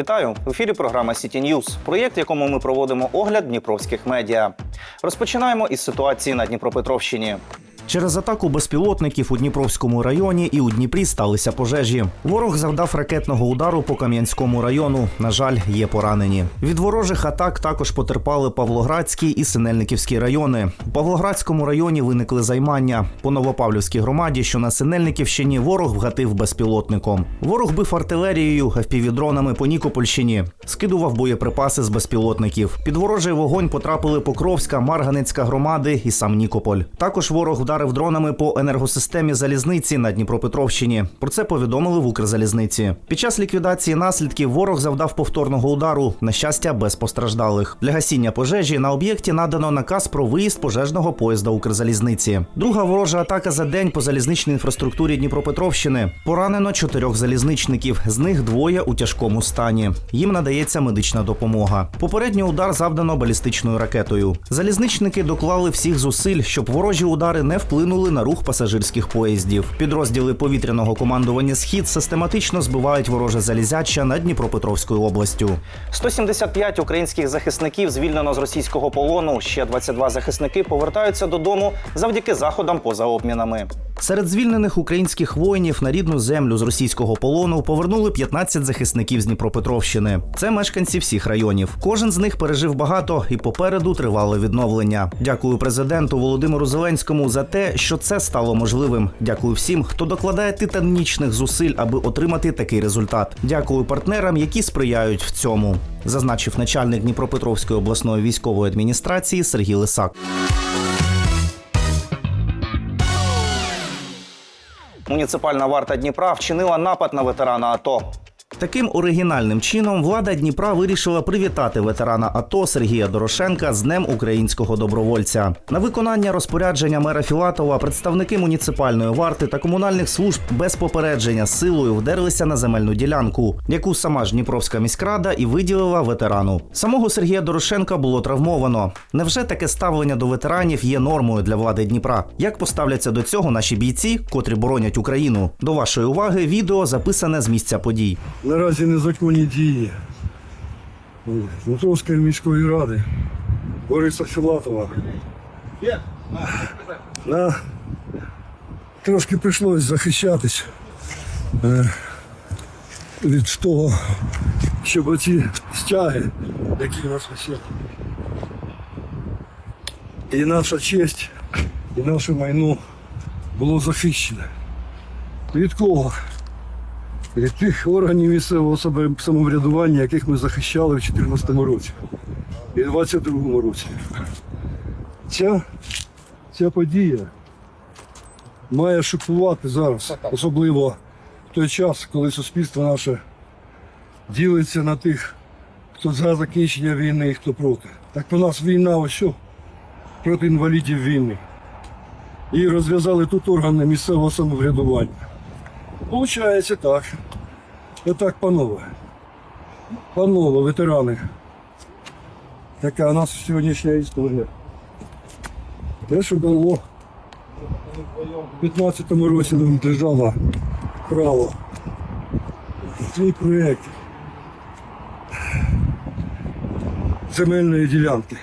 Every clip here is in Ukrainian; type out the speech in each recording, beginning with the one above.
Вітаю в ефірі. Програма City News, проєкт, в якому ми проводимо огляд дніпровських медіа. Розпочинаємо із ситуації на Дніпропетровщині. Через атаку безпілотників у Дніпровському районі і у Дніпрі сталися пожежі. Ворог завдав ракетного удару по Кам'янському району. На жаль, є поранені. Від ворожих атак також потерпали Павлоградський і Синельниківський райони. У Павлоградському районі виникли займання. По Новопавлівській громаді, що на Синельниківщині, ворог вгатив безпілотником. Ворог бив артилерією, FPV-дронами по Нікопольщині, скидував боєприпаси з безпілотників. Під ворожий вогонь потрапили Покровська, Марганицька громади і сам Нікополь. Також ворог вдарив дронами по енергосистемі залізниці на Дніпропетровщині. Про це повідомили в Укрзалізниці. Під час ліквідації наслідків ворог завдав повторного удару. На щастя, без постраждалих. Для гасіння пожежі на об'єкті надано наказ про виїзд пожежного поїзда Укрзалізниці. Друга ворожа атака за день по залізничній інфраструктурі Дніпропетровщини. Поранено чотирьох залізничників. З них двоє у тяжкому стані. Їм надається медична допомога. Попередній удар завдано балістичною ракетою. Залізничники доклали всіх зусиль, щоб ворожі удари не вплинули на рух пасажирських поїздів. Підрозділи повітряного командування Схід систематично збивають вороже залізяча над Дніпропетровською областю. 175 українських захисників звільнено з російського полону. Ще 22 захисники повертаються додому завдяки заходам поза обмінами. Серед звільнених українських воїнів на рідну землю з російського полону повернули 15 захисників з Дніпропетровщини. Це мешканці всіх районів. Кожен з них пережив багато і попереду тривале відновлення. Дякую президенту Володимиру Зеленському за те, що це стало можливим. Дякую всім, хто докладає титанічних зусиль, аби отримати такий результат. Дякую партнерам, які сприяють в цьому. Зазначив начальник Дніпропетровської обласної військової адміністрації Сергій Лисак. Муніципальна варта Дніпра вчинила напад на ветерана АТО. Таким оригінальним чином влада Дніпра вирішила привітати ветерана АТО Сергія Дорошенка з Днем українського добровольця. На виконання розпорядження мера Філатова представники муніципальної варти та комунальних служб без попередження силою вдерлися на земельну ділянку, яку сама ж Дніпровська міськрада і виділила ветерану. Самого Сергія Дорошенка було травмовано. Невже таке ставлення до ветеранів є нормою для влади Дніпра? Як поставляться до цього наші бійці, котрі боронять Україну? До вашої уваги відео записане з місця подій. Наразі незаконні дії Дмитровської міської ради Бориса Філатова. На... Трошки прийшлось захищатись е, від того, щоб оці стяги, які у нас висять, і наша честь, і наше майно було захищене. Від кого? Тих органів місцевого самоврядування, яких ми захищали в 2014 році і в 2022 році. Ця, ця подія має шокувати зараз, особливо в той час, коли суспільство наше ділиться на тих, хто за закінчення війни і хто проти. Так у нас війна ось що проти інвалідів війни. І розв'язали тут органи місцевого самоврядування. Получається так. Отак, панове. Панове, ветерани. Така у нас сьогоднішня історія. Те, що дало в 15-му році держава право. Свій проєкт земельної ділянки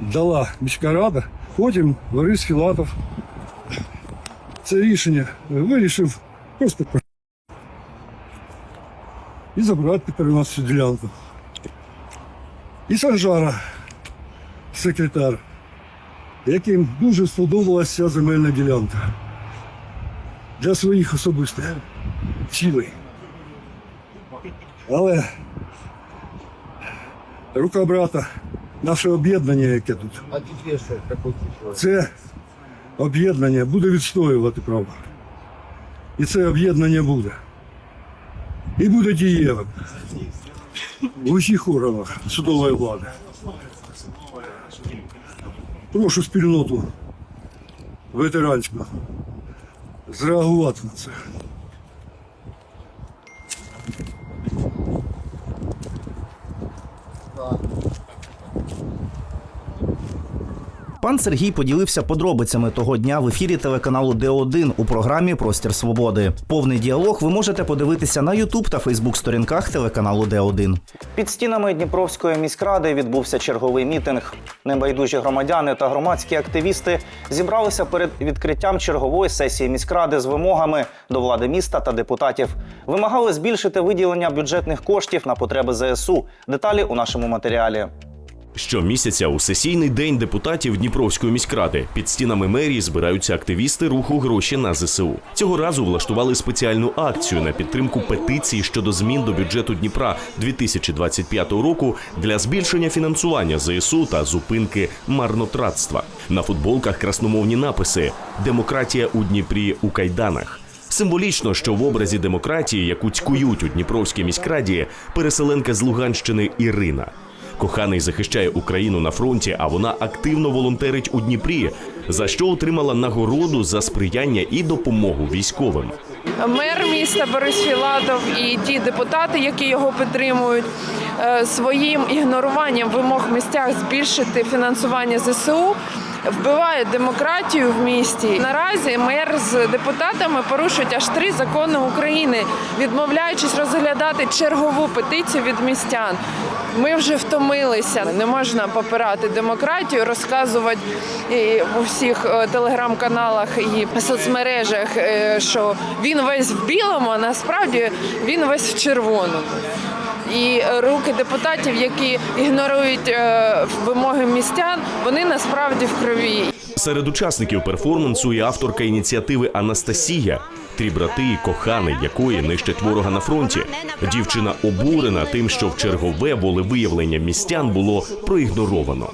дала міська рада, потім Борис Філатов це рішення вирішив просто про- і забрати тепер у нас цю ділянку. І Санжара, секретар, яким дуже сподобалася ця земельна ділянка для своїх особистих цілей. Але рука брата, наше об'єднання, яке тут. Це об'єднання буде відстоювати право. І це об'єднання буде. І буде дієвим в усіх органах судової влади. Прошу спільноту ветеранську зреагувати на це. Пан Сергій поділився подробицями того дня в ефірі телеканалу Д1 у програмі Простір Свободи. Повний діалог ви можете подивитися на Ютуб та Фейсбук сторінках телеканалу Д1. Під стінами Дніпровської міськради відбувся черговий мітинг. Небайдужі громадяни та громадські активісти зібралися перед відкриттям чергової сесії міськради з вимогами до влади міста та депутатів. Вимагали збільшити виділення бюджетних коштів на потреби ЗСУ. Деталі у нашому матеріалі. Щомісяця у сесійний день депутатів Дніпровської міськради під стінами мерії збираються активісти руху гроші на ЗСУ. Цього разу влаштували спеціальну акцію на підтримку петиції щодо змін до бюджету Дніпра 2025 року для збільшення фінансування ЗСУ та зупинки марнотратства. На футболках красномовні написи Демократія у Дніпрі у кайданах. Символічно, що в образі демократії, яку цькують у Дніпровській міськраді, переселенка з Луганщини Ірина. Коханий захищає Україну на фронті, а вона активно волонтерить у Дніпрі, за що отримала нагороду за сприяння і допомогу військовим. Мер міста Борис Філатов і ті депутати, які його підтримують, е, своїм ігноруванням вимог в місцях збільшити фінансування ЗСУ. Вбивають демократію в місті. Наразі мер з депутатами порушують аж три закони України, відмовляючись розглядати чергову петицію від містян. Ми вже втомилися. Не можна попирати демократію, розказувати у всіх е, телеграм-каналах і соцмережах, е, що він весь в білому, а насправді він весь в червоному. І е, руки депутатів, які ігнорують е, вимоги містян, вони насправді в крові. Серед учасників перформансу є авторка ініціативи Анастасія. Три брати і коханий, якої нищать ворога на фронті. Дівчина обурена тим, що в чергове волевиявлення містян було проігноровано.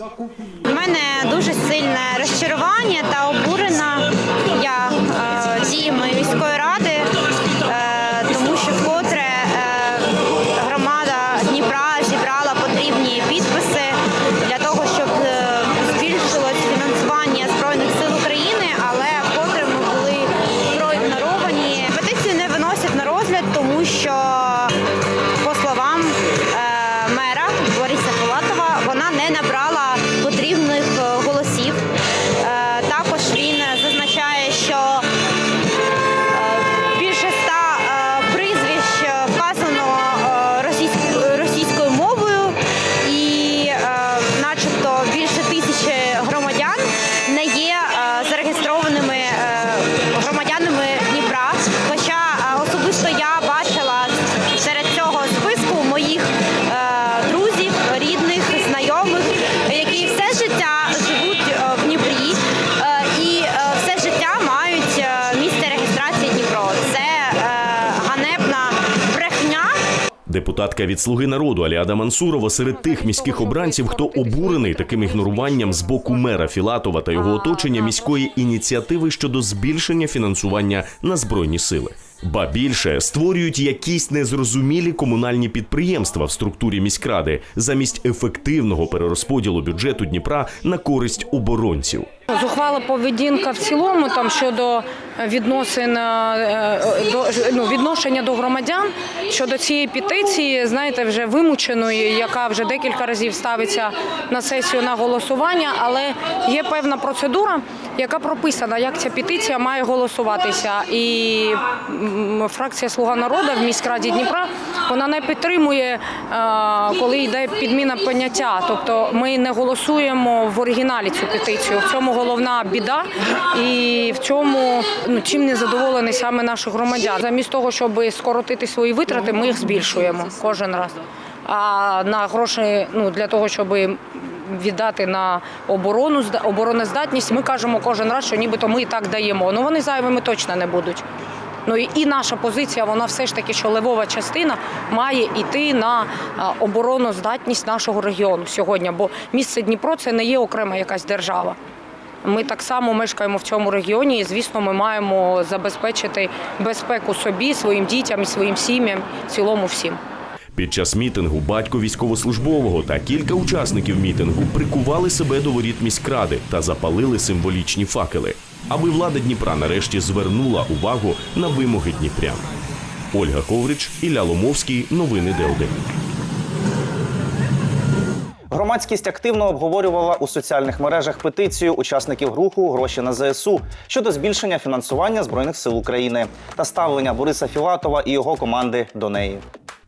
У мене дуже сильне розчарування та обурена я е, діями міської ради, Депутатка від Слуги народу Аліада Мансурова серед тих міських обранців, хто обурений таким ігноруванням з боку мера Філатова та його оточення міської ініціативи щодо збільшення фінансування на збройні сили. Ба більше створюють якісь незрозумілі комунальні підприємства в структурі міськради замість ефективного перерозподілу бюджету Дніпра на користь оборонців. Зухвала поведінка в цілому там щодо відносин е, до ну, відношення до громадян щодо цієї петиції, знаєте, вже вимученої, яка вже декілька разів ставиться на сесію на голосування, але є певна процедура, яка прописана, як ця петиція має голосуватися. І фракція Слуга народу в міськраді Дніпра вона не підтримує, е, коли йде підміна поняття. Тобто ми не голосуємо в оригіналі цю петицію. В цьому головна біда, і в цьому ну чим не задоволені саме наші громадяни. Замість того, щоб скоротити свої витрати, ми їх збільшуємо кожен раз. А на гроші ну для того, щоб віддати на оборону зда- обороноздатність, ми кажемо кожен раз, що нібито ми і так даємо. Ну вони зайвими точно не будуть. Ну і наша позиція, вона все ж таки, що левова частина має йти на обороноздатність нашого регіону сьогодні. Бо місце Дніпро це не є окрема якась держава. Ми так само мешкаємо в цьому регіоні, і звісно, ми маємо забезпечити безпеку собі, своїм дітям своїм сім'ям, цілому всім. Під час мітингу батько військовослужбового та кілька учасників мітингу прикували себе до воріт міськради та запалили символічні факели, аби влада Дніпра нарешті звернула увагу на вимоги дніпрян. Ольга Коврич, Ілля Ломовський. Новини Д1. Громадськість активно обговорювала у соціальних мережах петицію учасників руху Гроші на ЗСУ щодо збільшення фінансування збройних сил України та ставлення Бориса Філатова і його команди до неї.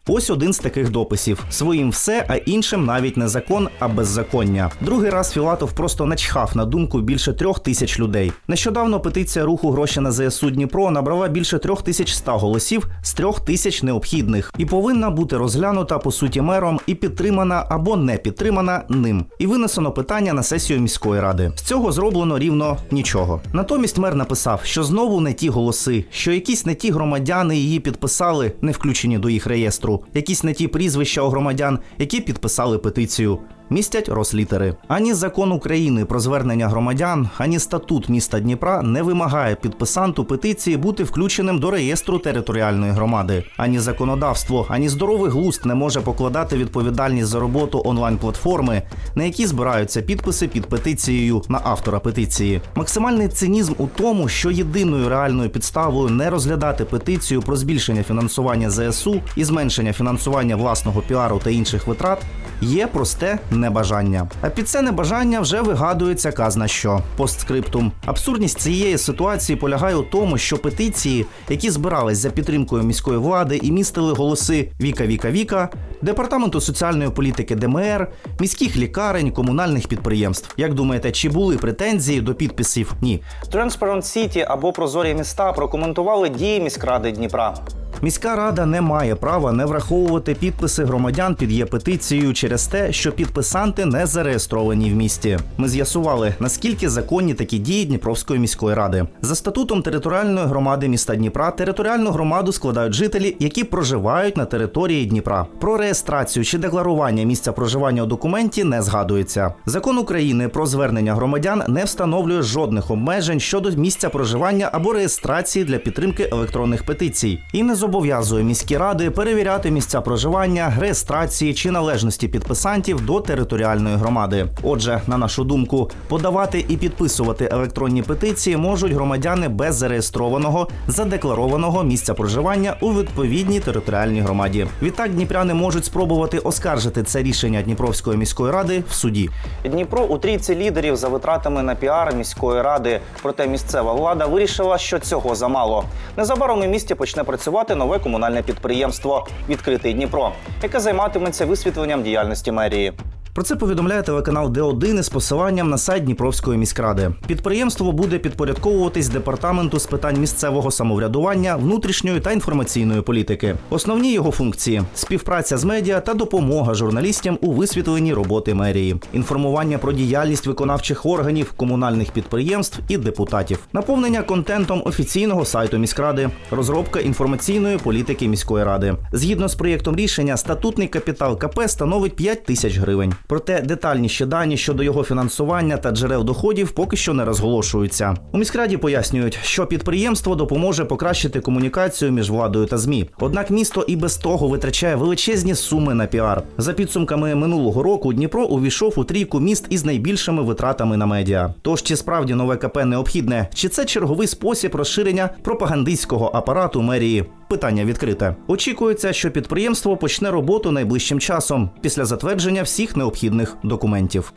Ось один з таких дописів: своїм все, а іншим навіть не закон, а беззаконня. Другий раз Філатов просто начхав на думку більше трьох тисяч людей. Нещодавно петиція руху гроші на ЗСУ Дніпро набрала більше трьох тисяч ста голосів з трьох тисяч необхідних і повинна бути розглянута по суті мером і підтримана або не підтримана ним. І винесено питання на сесію міської ради. З цього зроблено рівно нічого. Натомість мер написав, що знову не ті голоси, що якісь не ті громадяни її підписали, не включені до їх реєстру, якісь не ті прізвища у громадян, які підписали петицію. Містять рослітери. Ані закон України про звернення громадян, ані статут міста Дніпра не вимагає підписанту петиції бути включеним до реєстру територіальної громади. Ані законодавство, ані здоровий глузд не може покладати відповідальність за роботу онлайн-платформи, на якій збираються підписи під петицією на автора петиції. Максимальний цинізм у тому, що єдиною реальною підставою не розглядати петицію про збільшення фінансування ЗСУ і зменшення фінансування власного піару та інших витрат є просте небажання. А під це небажання вже вигадується казна що постскриптум. Абсурдність цієї ситуації полягає у тому, що петиції, які збирались за підтримкою міської влади і містили голоси Віка Віка Віка, департаменту соціальної політики ДМР, міських лікарень, комунальних підприємств. Як думаєте, чи були претензії до підписів? Ні. Transparent City або Прозорі міста прокоментували дії міськради Дніпра. Міська рада не має права не враховувати підписи громадян під є петицією через те, що підписанти не зареєстровані в місті. Ми з'ясували, наскільки законні такі дії Дніпровської міської ради. За статутом територіальної громади міста Дніпра територіальну громаду складають жителі, які проживають на території Дніпра. Про реєстрацію чи декларування місця проживання у документі не згадується. Закон України про звернення громадян не встановлює жодних обмежень щодо місця проживання або реєстрації для підтримки електронних петицій і не зобов'язує міські ради перевіряти місця проживання, реєстрації чи належності підписантів до територіальної громади. Отже, на нашу думку, подавати і підписувати електронні петиції можуть громадяни без зареєстрованого задекларованого місця проживання у відповідній територіальній громаді. Відтак дніпряни можуть спробувати оскаржити це рішення Дніпровської міської ради в суді. Дніпро у трійці лідерів за витратами на піар міської ради. Проте місцева влада вирішила, що цього замало. Незабаром у місті почне працювати нове комунальне підприємство Відкритий Дніпро, яке займатиметься висвітленням діяльності мерії. Про це повідомляє телеканал Д1 із посиланням на сайт Дніпровської міськради. Підприємство буде підпорядковуватись департаменту з питань місцевого самоврядування, внутрішньої та інформаційної політики. Основні його функції співпраця з медіа та допомога журналістам у висвітленні роботи мерії, інформування про діяльність виконавчих органів, комунальних підприємств і депутатів, наповнення контентом офіційного сайту міськради, розробка інформаційної політики міської ради. Згідно з проєктом рішення, статутний капітал КП становить 5 тисяч гривень. Проте детальніші дані щодо його фінансування та джерел доходів поки що не розголошуються. У міськраді пояснюють, що підприємство допоможе покращити комунікацію між владою та змі. Однак місто і без того витрачає величезні суми на піар. За підсумками минулого року Дніпро увійшов у трійку міст із найбільшими витратами на медіа. Тож чи справді нове КП необхідне, чи це черговий спосіб розширення пропагандистського апарату мерії? Питання відкрите. Очікується, що підприємство почне роботу найближчим часом після затвердження всіх необхідних документів.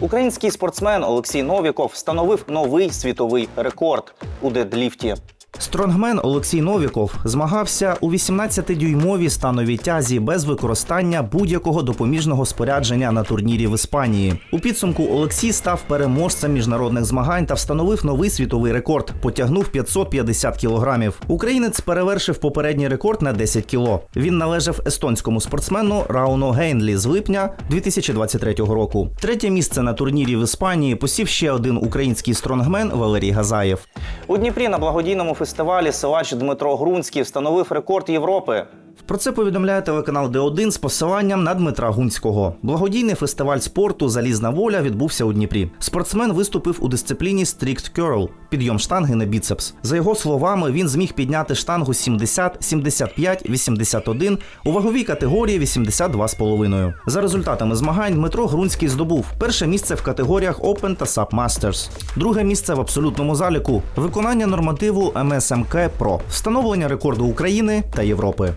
Український спортсмен Олексій Новіков встановив новий світовий рекорд у дедліфті. Стронгмен Олексій Новіков змагався у 18-дюймовій становій тязі без використання будь-якого допоміжного спорядження на турнірі в Іспанії. У підсумку Олексій став переможцем міжнародних змагань та встановив новий світовий рекорд. Потягнув 550 кілограмів. Українець перевершив попередній рекорд на 10 кіло. Він належав естонському спортсмену Рауно Гейнлі з липня 2023 року. Третє місце на турнірі в Іспанії посів ще один український стронгмен Валерій Газаєв. У Дніпрі на благодійному фестивалі силач Дмитро Грунський встановив рекорд Європи. Про це повідомляє телеканал Д1 з посиланням на Дмитра Гунського. Благодійний фестиваль спорту Залізна воля відбувся у Дніпрі. Спортсмен виступив у дисципліні Strict Curl – підйом штанги на біцепс. За його словами, він зміг підняти штангу 70, 75, 81 у ваговій категорії 82,5. За результатами змагань Дмитро Грунський здобув перше місце в категоріях Open та Sub Masters, друге місце в абсолютному заліку, виконання нормативу МСМК Pro, встановлення рекорду України та Європи.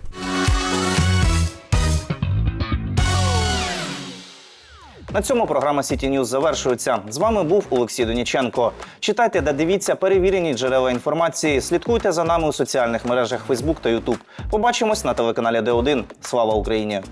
На цьому програма City News завершується. З вами був Олексій Доніченко. Читайте та дивіться перевірені джерела інформації. Слідкуйте за нами у соціальних мережах Facebook та YouTube. Побачимось на телеканалі Д1. Слава Україні!